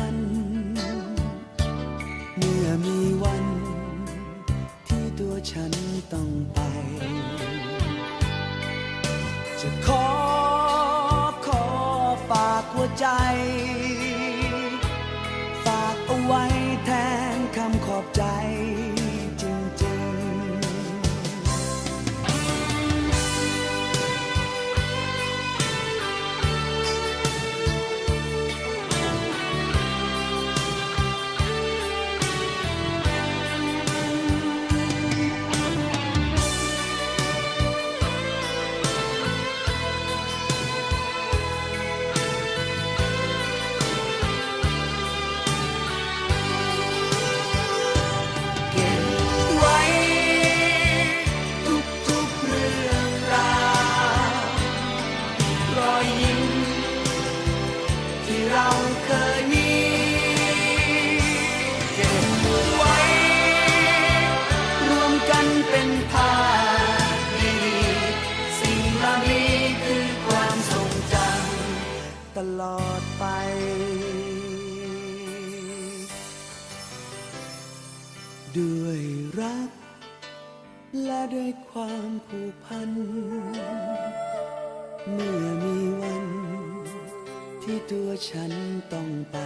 ัน จะขอขอฝากหัวใจ ฝากเอาไว้แทนคำขอบใจ ลอดไป ด้วยรัก และด้วยความผูกพัน เมื่อมีวัน ที่ตัวฉันต้องไป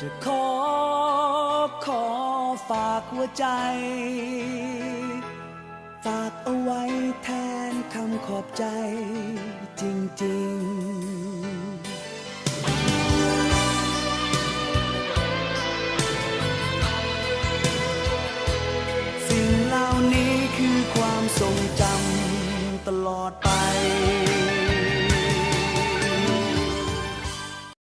จะขอขอฝากหัวใจ ฝากเอาไว้ อบใจจริงๆสิ่งเหล่านี้คือความทรงจำตลอดไป